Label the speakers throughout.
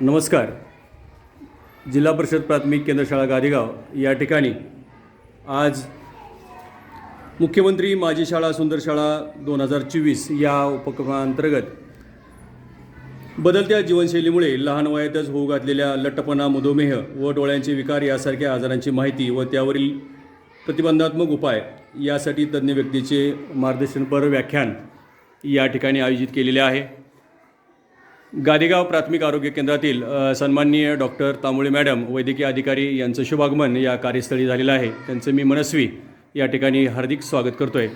Speaker 1: नमस्कार. जिल्हा परिषद प्राथमिक केंद्र शाळा गादेगाव या ठिकाणी आज मुख्यमंत्री माझी शाळा सुंदर शाळा दोन हजार चोवीस या उपक्रमांतर्गत बदलत्या जीवनशैलीमुळे लहान वयातच होऊ घातलेल्या लठ्ठपणा मधुमेह व डोळ्यांचे विकार यासारख्या आजारांची माहिती व त्यावरील प्रतिबंधात्मक उपाय यासाठी तज्ज्ञ व्यक्तीचे मार्गदर्शनपर व्याख्यान या ठिकाणी आयोजित केलेले आहे. गादेगाव प्राथमिक आरोग्य केंद्रातील सन्माननीय डॉक्टर तांबोळे मॅडम वैद्यकीय अधिकारी यांचं शुभागमन या कार्यस्थळी झालेलं आहे. त्यांचं मी मनस्वी या ठिकाणी हार्दिक स्वागत करतो आहे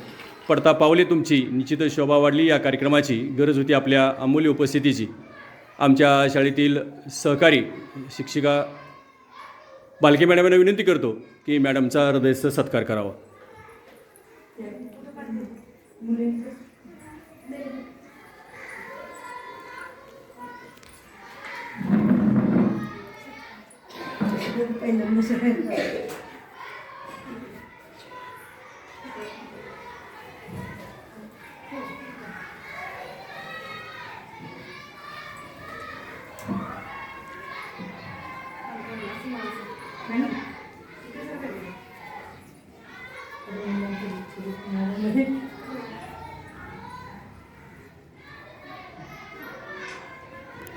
Speaker 1: पडता पावले तुमची निश्चितच शोभा वाढली या कार्यक्रमाची गरज होती आपल्या अमूल्य उपस्थितीची. आमच्या शाळेतील सहकारी शिक्षिका बालके मॅडम यांना विनंती करतो की मॅडमचा हृदयस्थ सत्कार करावा.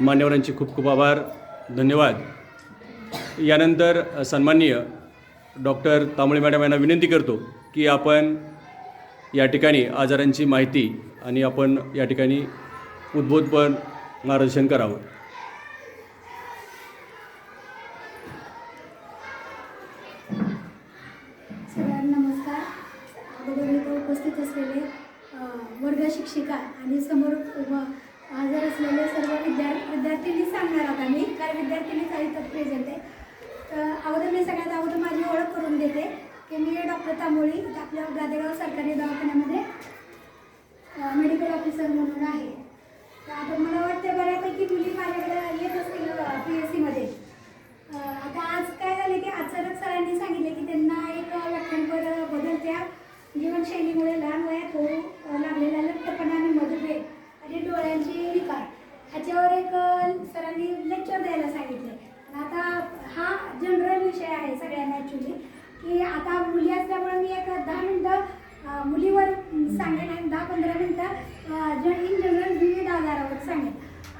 Speaker 1: मान्यवरांचे खूप खूप आभार. धन्यवाद. यानंतर सन्माननीय डॉक्टर तांबळे मॅडम यांना विनंती करतो की आपण या ठिकाणी आजारांची माहिती आणि आपण या ठिकाणी उद्बोधपण मार्गदर्शन करावं.
Speaker 2: उपस्थित असलेले वर्ग शिक्षिका आणि समोर उभं हजर असलेले सर्व विद्या विद्यार्थ्यांनी सांगणार आहोत आम्ही. कारण विद्यार्थ्यांनी काही तर प्रेझेंट आहे. तर अगोदर मी सगळ्यात अगोदर माझी ओळख करून देते की मी डॉक्टर तांबोळी आपल्या गादेगाव सरकारी दवाखान्यामध्ये मेडिकल ऑफिसर म्हणून आहे. तर आता मला वाटतं बऱ्यापैकी मुली माझ्याकडे येत असतील पी एस सीमध्ये आता आज काय झाले की अचानक सरांनी सांगितले की त्यांना एक व्याख्यानपर बदलत्या जीवनशैलीमुळे लहान वयात होऊ लागलेला लठ्ठपणा आणि मधुमेह आणि डोळ्यांची विकार ह्याच्यावर एक सरांनी लेक्चर द्यायला सांगितले आता हा जनरल विषय आहे सगळ्यांना ॲक्च्युली की आता मुली असल्यामुळे मी एक दहा मिनटं मुलीवर सांगेन आणि दहा पंधरा मिनटं जन इन जनरल विविध आजारावर सांगेन.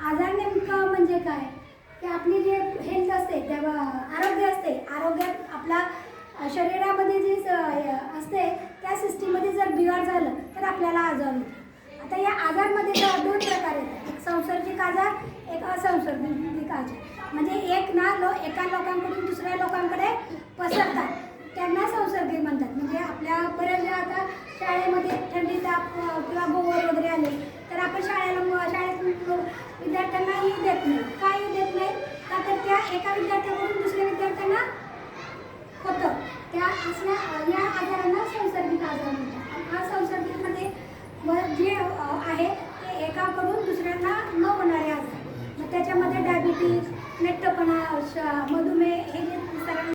Speaker 2: आजार नेमकं म्हणजे काय? की आपली जे हेल्थ असते त्या आरोग्य असते आरोग्यात आपला शरीरामध्ये जे असते त्या सिस्टीममध्ये जर बिघाड झालं तर आपल्याला आजार होतो आता या आजारमध्ये दोन प्रकार आहेत एक संसर्गिक आजार एक असंसर्गिक आजार. म्हणजे लोकांकडून दुसऱ्या लोकांकडे पसरतात. त्यांना संसर्ग म्हणतात. म्हणजे आपल्या बऱ्याच वेळा आता शाळेमध्ये थंडी ताप किंवा गोवर वगैरे आले तर आपण शाळेला शाळेत मु- विद्यार्थ्यांना येऊ देत नाही. का येऊ देत नाही? का तर त्या एका विद्यार्थ्याकडून दुसऱ्या विद्यार्थ्यांना होतं. त्या असल्या या आजारांना संसर्गिक आजार म्हणतात. हा संसर्गिकमध्ये व- जे आहे ते एकाकडून दुसऱ्यांना न होणारे आजार. मग त्याच्यामध्ये डायबिटीज लठ्ठपणा श-